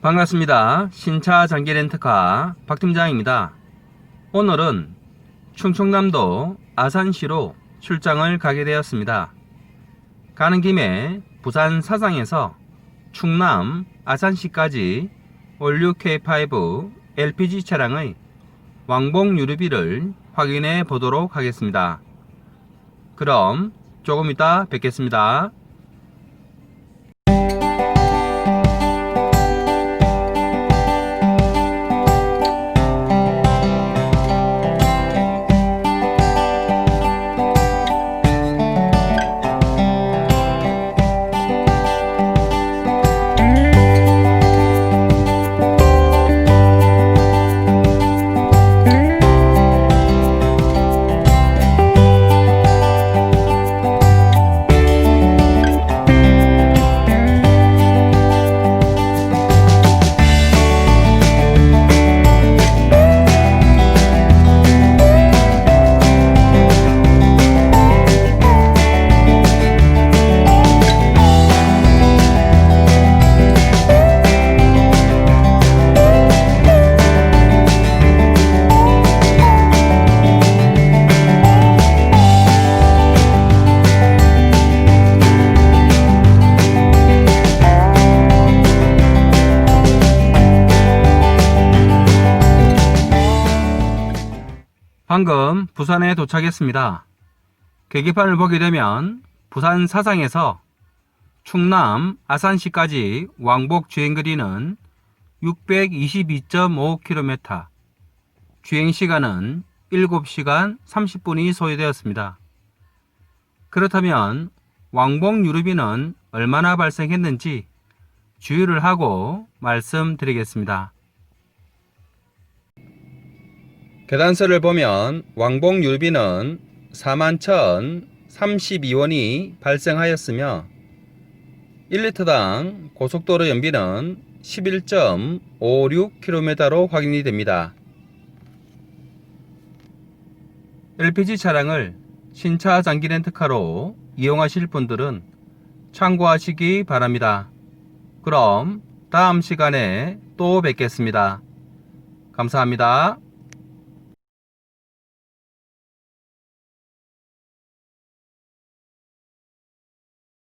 반갑습니다. 신차 장기 렌트카 박 팀장입니다. 오늘은 충청남도 아산시로 출장을 가게 되었습니다. 가는 김에 부산 사상에서 충남 아산시까지 올류 K5 LPG 차량의 왕복 유류비를 확인해 보도록 하겠습니다. 그럼 조금 이따 뵙겠습니다. 방금 부산에 도착했습니다. 계기판을 보게 되면 부산 사상에서 충남 아산시까지 왕복 주행거리는 622.5km, 주행시간은 7시간 30분이 소요되었습니다. 그렇다면 왕복 유류비는 얼마나 발생했는지 주의를 하고 말씀드리겠습니다. 계단서를 보면 왕복 유류비는 41,032원이 발생하였으며 1리터당 고속도로 연비는 11.56km로 확인이 됩니다. LPG 차량을 신차 장기 렌트카로 이용하실 분들은 참고하시기 바랍니다. 그럼 다음 시간에 또 뵙겠습니다. 감사합니다.